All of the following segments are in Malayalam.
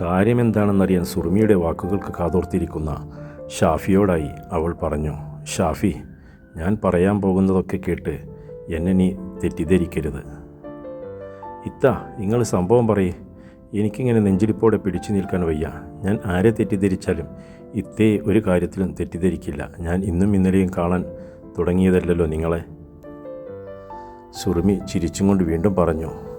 കാര്യമെന്താണെന്നറിയാൻ സുറുമിയുടെ വാക്കുകൾക്ക് കാതോർത്തിരിക്കുന്ന ഷാഫിയോടായി അവൾ പറഞ്ഞു ഷാഫി ഞാൻ പറയാൻ പോകുന്നതൊക്കെ കേട്ട് എന്നെ നീ തെറ്റിദ്ധരിക്കരുത്. ഇത്ത നിങ്ങൾ സംഭവം പറയേ. എനിക്കിങ്ങനെ നെഞ്ചിലിപ്പോടെ പിടിച്ചു നിൽക്കാൻ വയ്യ. ഞാൻ ആരെ തെറ്റിദ്ധരിച്ചാലും ഇത്തേ ഒരു കാര്യത്തിലും തെറ്റിദ്ധരിക്കില്ല. ഞാൻ ഇന്നും ഇന്നലെയും കാണാൻ തുടങ്ങിയതല്ലല്ലോ നിങ്ങളെ. സുറുമി ചിരിച്ചും കൊണ്ട് വീണ്ടും പറഞ്ഞു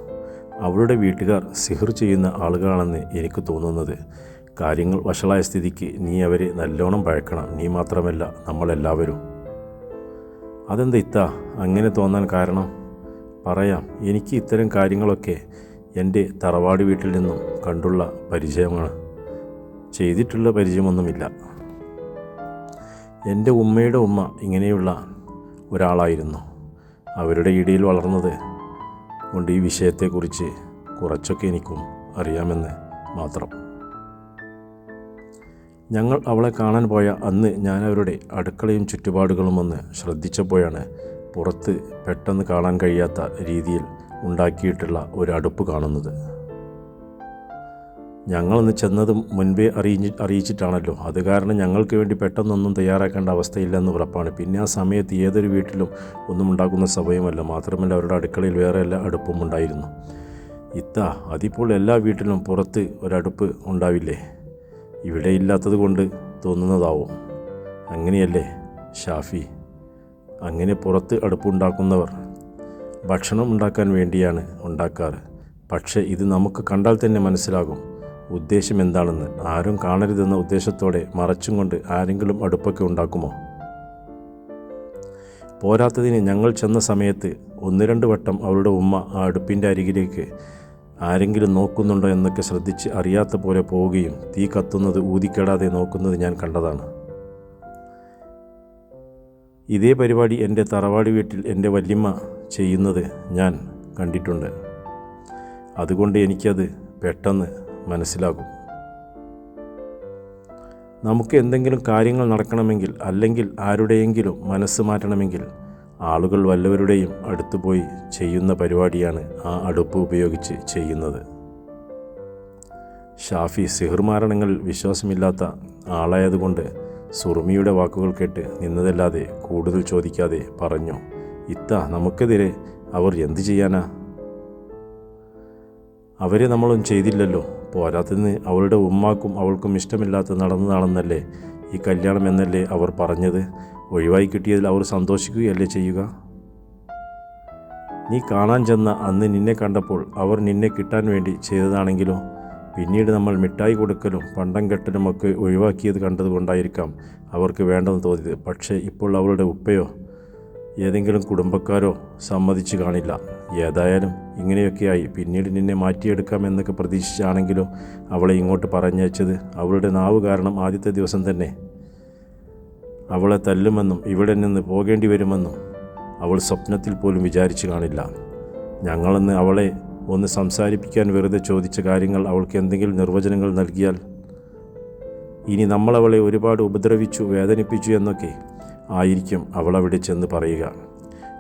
അവളുടെ വീട്ടുകാർ സിഹർ ചെയ്യുന്ന ആളുകളാണെന്ന് എനിക്ക് തോന്നുന്നത്. കാര്യങ്ങൾ വഷളായ സ്ഥിതിക്ക് നീ അവരെ നല്ലോണം പഴക്കണം. നീ മാത്രമല്ല നമ്മളെല്ലാവരും. അതെന്താ ഇത്ത? അങ്ങനെ തോന്നാൻ കാരണം? പറയാം. എനിക്ക് ഇത്തരം കാര്യങ്ങളൊക്കെ എന്റെ തറവാട് വീട്ടിൽ നിന്നും കണ്ടുള്ള പരിചയമാണ്. ചെയ്തിട്ടുള്ള പരിചയമൊന്നുമില്ല. എന്റെ ഉമ്മയുടെ ഉമ്മ ഇങ്ങനെയുള്ള ഒരാളായിരുന്നു. അവരുടെ ഇടയിൽ വളർന്നത് കൊണ്ട് ഈ വിഷയത്തെക്കുറിച്ച് കുറച്ചൊക്കെ എനിക്കും അറിയാമെന്ന് മാത്രം. ഞങ്ങൾ അവളെ കാണാൻ പോയ അന്ന് ഞാൻ അവരുടെ അടുക്കളയും ചുറ്റുപാടുകളും ഒന്ന് ശ്രദ്ധിച്ചപ്പോഴാണ് പുറത്ത് പെട്ടെന്ന് കാണാൻ കഴിയാത്ത രീതിയിൽ ഉണ്ടാക്കിയിട്ടുള്ള ഒരു അടുപ്പ് കാണുന്നത്. ഞങ്ങളൊന്ന് ചെന്നതും മുൻപേ അറിയിച്ച് അറിയിച്ചിട്ടാണല്ലോ. അത് കാരണം ഞങ്ങൾക്ക് വേണ്ടി പെട്ടെന്നൊന്നും തയ്യാറാക്കേണ്ട അവസ്ഥയില്ലെന്ന് ഉറപ്പാണ്. പിന്നെ ആ സമയത്ത് ഏതൊരു വീട്ടിലും ഒന്നും ഉണ്ടാക്കുന്ന സമയമല്ല. മാത്രമല്ല അവരുടെ അടുക്കളയിൽ വേറെ എല്ലാ അടുപ്പും ഉണ്ടായിരുന്നു. ഇത്ത അതിപ്പോൾ എല്ലാ വീട്ടിലും പുറത്ത് ഒരടുപ്പ് ഉണ്ടാവില്ലേ? ഇവിടെ ഇല്ലാത്തത് കൊണ്ട് തോന്നുന്നതാവും. അങ്ങനെയല്ലേ ഷാഫി? അങ്ങനെ പുറത്ത് അടുപ്പുണ്ടാക്കുന്നവർ ഭക്ഷണം ഉണ്ടാക്കാൻ വേണ്ടിയാണ് ഉണ്ടാക്കാറ്. പക്ഷേ ഇത് നമുക്ക് കണ്ടാൽ തന്നെ മനസ്സിലാകും. ഉദ്ദേശം എന്താണെന്ന് ആരും കാണരുതെന്ന ഉദ്ദേശത്തോടെ മറച്ചും കൊണ്ട് ആരെങ്കിലും അടുപ്പൊക്കെ ഉണ്ടാക്കുമോ? പോരാത്തതിന് ഞങ്ങൾ ചെന്ന സമയത്ത് ഒന്ന് രണ്ട് വട്ടം അവളുടെ ഉമ്മ ആ അടുപ്പിന്റെ അരികിലേക്ക് ആരെങ്കിലും നോക്കുന്നുണ്ടോ എന്നൊക്കെ ശ്രദ്ധിച്ച് അറിയാത്ത പോലെ പോവുകയും തീ കത്തുന്നത് ഊതിക്കെടാതെ നോക്കുന്നത് ഞാൻ കണ്ടതാണ്. ഇതേ പരിപാടി എന്റെ തറവാടി വീട്ടിൽ എന്റെ വല്യമ്മ ചെയ്യുന്നത് ഞാൻ കണ്ടിട്ടുണ്ട്. അതുകൊണ്ട് എനിക്കത് പെട്ടെന്ന് മനസ്സിലാകും. നമുക്ക് എന്തെങ്കിലും കാര്യങ്ങൾ നടക്കണമെങ്കിൽ അല്ലെങ്കിൽ ആരുടെയെങ്കിലും മനസ്സ് മാറ്റണമെങ്കിൽ ആളുകൾ വല്ലവരുടെയും അടുത്തുപോയി ചെയ്യുന്ന പരിപാടിയാണ് ആ അടുപ്പ് ഉപയോഗിച്ച് ചെയ്യുന്നത്. ഷാഫി സിഹിർമാരണങ്ങളിൽ വിശ്വാസമില്ലാത്ത ആളായതുകൊണ്ട് സുറുമിയുടെ വാക്കുകൾ കേട്ട് നിന്നതല്ലാതെ കൂടുതൽ ചോദിക്കാതെ പറഞ്ഞു ഇത്ത നമുക്കെതിരെ അവർ എന്തു ചെയ്യാനാ? അവരെ നമ്മളൊന്നും ചെയ്തില്ലല്ലോ. പോരാത്തതിന് അവളുടെ ഉമ്മാക്കും അവൾക്കും ഇഷ്ടമില്ലാത്ത നടന്നതാണെന്നല്ലേ ഈ കല്യാണം എന്നല്ലേ അവർ പറഞ്ഞത്? ഒഴിവായി കിട്ടിയതിൽ അവർ സന്തോഷിക്കുകയല്ലേ ചെയ്യുക? നീ കാണാൻ ചെന്ന അന്ന് നിന്നെ കണ്ടപ്പോൾ അവർ നിന്നെ കിട്ടാൻ വേണ്ടി ചെയ്തതാണെങ്കിലോ? പിന്നീട് നമ്മൾ മിഠായി കൊടുക്കലും പണ്ടം കെട്ടലും ഒക്കെ ഒഴിവാക്കിയത് കണ്ടതുകൊണ്ടായിരിക്കാം അവർക്ക് വേണ്ടെന്ന് തോന്നിയത്. പക്ഷേ ഇപ്പോൾ അവളുടെ ഉപ്പയോ ഏതെങ്കിലും കുടുംബക്കാരോ സമ്മതിച്ചു കാണില്ല. ഏതായാലും ഇങ്ങനെയൊക്കെയായി. പിന്നീട് നിന്നെ മാറ്റിയെടുക്കാം എന്നൊക്കെ പ്രതീക്ഷിച്ചാണെങ്കിലോ അവളെ ഇങ്ങോട്ട് പറഞ്ഞയച്ചത്. അവളുടെ നാവ് കാരണം ആദ്യത്തെ ദിവസം തന്നെ അവളെ തല്ലുമെന്നും ഇവിടെ നിന്ന് പോകേണ്ടി വരുമെന്നും അവൾ സ്വപ്നത്തിൽ പോലും വിചാരിച്ചു കാണില്ല. ഞങ്ങളെന്ന് അവളെ ഒന്ന് സംസാരിപ്പിക്കാൻ വെറുതെ ചോദിച്ച കാര്യങ്ങൾ അവൾക്ക് എന്തെങ്കിലും നിർവചനങ്ങൾ നൽകിയാൽ ഇനി നമ്മളവളെ ഒരുപാട് ഉപദ്രവിച്ചു വേദനിപ്പിച്ചു എന്നൊക്കെ ആയിരിക്കും അവൾ അവിടെ ചെന്ന് പറയുക.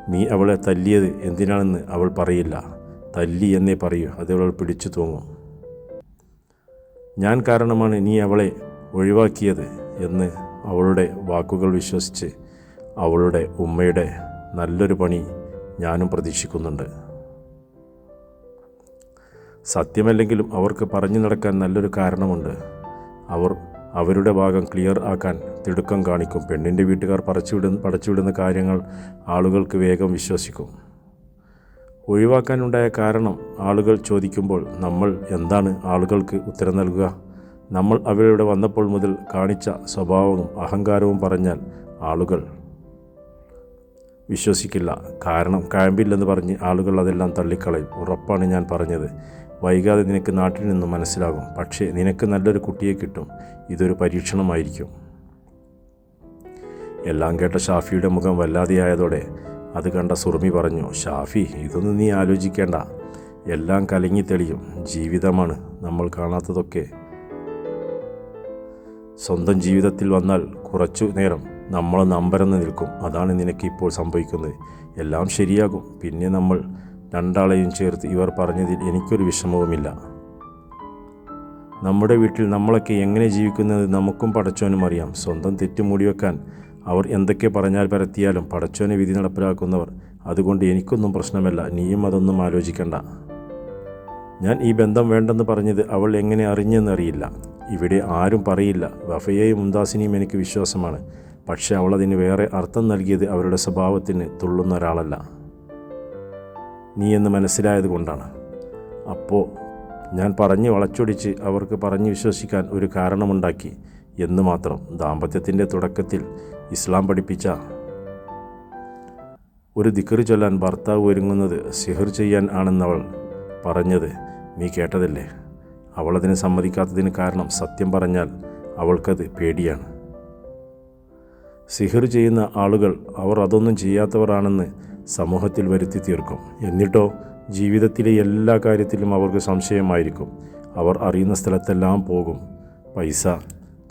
നീ അവളെ തല്ലിയത് എന്തിനാണെന്ന് അവൾ പറയില്ല. തല്ലി എന്നേ പറയൂ അത് അവൾ പിടിച്ചു തൂങ്ങും. ഞാൻ കാരണമാണ് നീ അവളെ ഒഴിവാക്കിയത് എന്ന് അവളുടെ വാക്കുകൾ വിശ്വസിച്ച് അവളുടെ ഉമ്മയുടെ നല്ലൊരു പണി ഞാനും പ്രതീക്ഷിക്കുന്നുണ്ട്. സത്യമല്ലെങ്കിലും അവർക്ക് പറഞ്ഞു നടക്കാൻ നല്ലൊരു കാരണമുണ്ട്. അവർ അവരുടെ ഭാഗം ക്ലിയർ ആക്കാൻ തിടുക്കം കാണിക്കും. പെണ്ണിന്റെ വീട്ടുകാർ പടച്ചുവിടുന്ന പടച്ചുവിടുന്ന കാര്യങ്ങൾ ആളുകൾക്ക് വേഗം വിശ്വസിക്കും. ഒഴിവാക്കാനുണ്ടായ കാരണം ആളുകൾ ചോദിക്കുമ്പോൾ നമ്മൾ എന്താണ് ആളുകൾക്ക് ഉത്തരം നൽകുക? നമ്മൾ അവരുടെ വന്നപ്പോൾ മുതൽ കാണിച്ച സ്വഭാവവും അഹങ്കാരവും പറഞ്ഞാൽ ആളുകൾ വിശ്വസിക്കില്ല. കാരണം ക്യാമ്പില്ലെന്ന് പറഞ്ഞ് ആളുകൾ അതെല്ലാം തള്ളിക്കളയും. ഉറപ്പാണ് ഞാൻ പറഞ്ഞത്. വൈകാതെ നിനക്ക് നാട്ടിൽ നിന്നും മനസ്സിലാകും. പക്ഷേ നിനക്ക് നല്ലൊരു കുട്ടിയെ കിട്ടും. ഇതൊരു പരീക്ഷണമായിരിക്കും. എല്ലാം കേട്ട ഷാഫിയുടെ മുഖം വല്ലാതെയായതോടെ അത് കണ്ട സുറുമി പറഞ്ഞു ഷാഫി ഇതൊന്നും നീ ആലോചിക്കേണ്ട. എല്ലാം കലങ്ങി തെളിയും. ജീവിതമാണ് നമ്മൾ കാണാത്തതൊക്കെ. സ്വന്തം ജീവിതത്തിൽ വന്നാൽ കുറച്ചു നേരം നമ്മളൊന്ന് നമ്പരന്ന് നിൽക്കും. അതാണ് നിനക്ക് ഇപ്പോൾ സംഭവിക്കുന്നത്. എല്ലാം ശരിയാകും. പിന്നെ നമ്മൾ രണ്ടാളെയും ചേർത്ത് ഇവർ പറഞ്ഞതിൽ എനിക്കൊരു വിഷമവുമില്ല. നമ്മുടെ വീട്ടിൽ നമ്മളൊക്കെ എങ്ങനെ ജീവിക്കുന്നത് നമുക്കും പടച്ചോനും അറിയാം. സ്വന്തം തെറ്റ് മൂടിവെക്കാൻ അവർ എന്തൊക്കെ പറഞ്ഞാൽ പരത്തിയാലും പടച്ചോനെ വിധി നടപ്പിലാക്കുന്നവർ. അതുകൊണ്ട് എനിക്കൊന്നും പ്രശ്നമല്ല. നീയും അതൊന്നും ആലോചിക്കണ്ട. ഞാൻ ഈ ബന്ധം വേണ്ടെന്ന് പറഞ്ഞത് അവൾ എങ്ങനെ അറിഞ്ഞെന്നറിയില്ല. ഇവിടെ ആരും പറയില്ല. വഫയെയും മുന്താസിനെയും എനിക്ക് വിശ്വാസമാണ്. പക്ഷേ അവൾ അതിന് വേറെ അർത്ഥം നൽകിയത് അവരുടെ സ്വഭാവത്തിന് തുള്ളുന്ന ഒരാളല്ല. നീ എന്ന് മനസ്സിലായത് കൊണ്ടാണ്. അപ്പോൾ ഞാൻ പറഞ്ഞ് വളച്ചൊടിച്ച് അവർക്ക് പറഞ്ഞ് വിശ്വസിക്കാൻ ഒരു കാരണമുണ്ടാക്കി എന്ന് മാത്രം ദാമ്പത്യത്തിന്റെ തുടക്കത്തിൽ ഇസ്ലാം പഠിപ്പിച്ച. ഒരു ദിക്കറി ചൊല്ലാൻ ഭർത്താവ് ഒരുങ്ങുന്നത് സിഹർ ചെയ്യാൻ ആണെന്നവൾ പറഞ്ഞത് നീ കേട്ടതല്ലേ? അവളതിന് സമ്മതിക്കാത്തതിന് കാരണം സത്യം പറഞ്ഞാൽ അവൾക്കത് പേടിയാണ്. സിഹർ ചെയ്യുന്ന ആളുകൾ അവർ അതൊന്നും ചെയ്യാത്തവരാണെന്ന് സമൂഹത്തിൽ വരുത്തി തീർക്കും. എന്നിട്ടോ ജീവിതത്തിലെ എല്ലാ കാര്യത്തിലും അവർക്ക് സംശയമായിരിക്കും. അവർ അറിയുന്ന സ്ഥലത്തെല്ലാം പോകും. പൈസ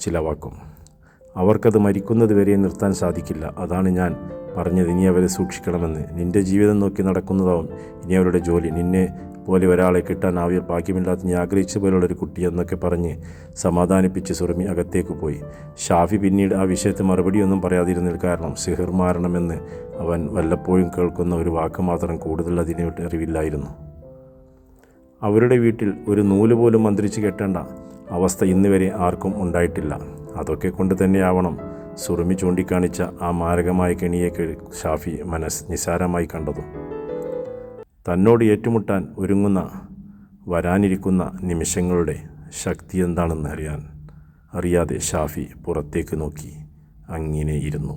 ചിലവാക്കും. അവർക്കത് മരിക്കുന്നത് വരെ നിർത്താൻ സാധിക്കില്ല. അതാണ് ഞാൻ പറഞ്ഞത്. ഇനി അവരെ സൂക്ഷിക്കണമെന്ന്. നിന്റെ ജീവിതം നോക്കി നടക്കുന്നതാവും. ഇനി അവരുടെ ജോലി. നിന്നെ പോലെ ഒരാളെ കിട്ടാൻ ആവിയ ഭാഗ്യമില്ലാത്ത നീ ആഗ്രഹിച്ച പോലുള്ളൊരു കുട്ടി എന്നൊക്കെ പറഞ്ഞ് സമാധാനിപ്പിച്ച് സുറമി അകത്തേക്ക് പോയി. ഷാഫി പിന്നീട് ആ വിഷയത്തെ മറുപടിയൊന്നും പറയാതിരുന്നതിൽ കാരണം സിഹർ മാറണമെന്ന് അവൻ വല്ലപ്പോഴും കേൾക്കുന്ന ഒരു വാക്ക് മാത്രം കൂടുതൽ അതിനെ അറിവില്ലായിരുന്നു. അവരുടെ വീട്ടിൽ ഒരു നൂൽ പോലും മന്ത്രിച്ച് കെട്ടേണ്ട അവസ്ഥ ഇന്ന് വരെ ആർക്കും ഉണ്ടായിട്ടില്ല. അതൊക്കെ കൊണ്ട് തന്നെയാവണം സുറുമി ചൂണ്ടിക്കാണിച്ച ആ മാരകമായ കെണിയെ ഷാഫി മനസ് നിസാരമായി കണ്ടതും. തന്നോട് ഏറ്റുമുട്ടാൻ ഒരുങ്ങുന്ന വരാനിരിക്കുന്ന നിമിഷങ്ങളുടെ ശക്തി എന്താണെന്ന് അറിയാൻ അറിയാതെ ഷാഫി പുറത്തേക്ക് നോക്കി അങ്ങനെ ഇരുന്നു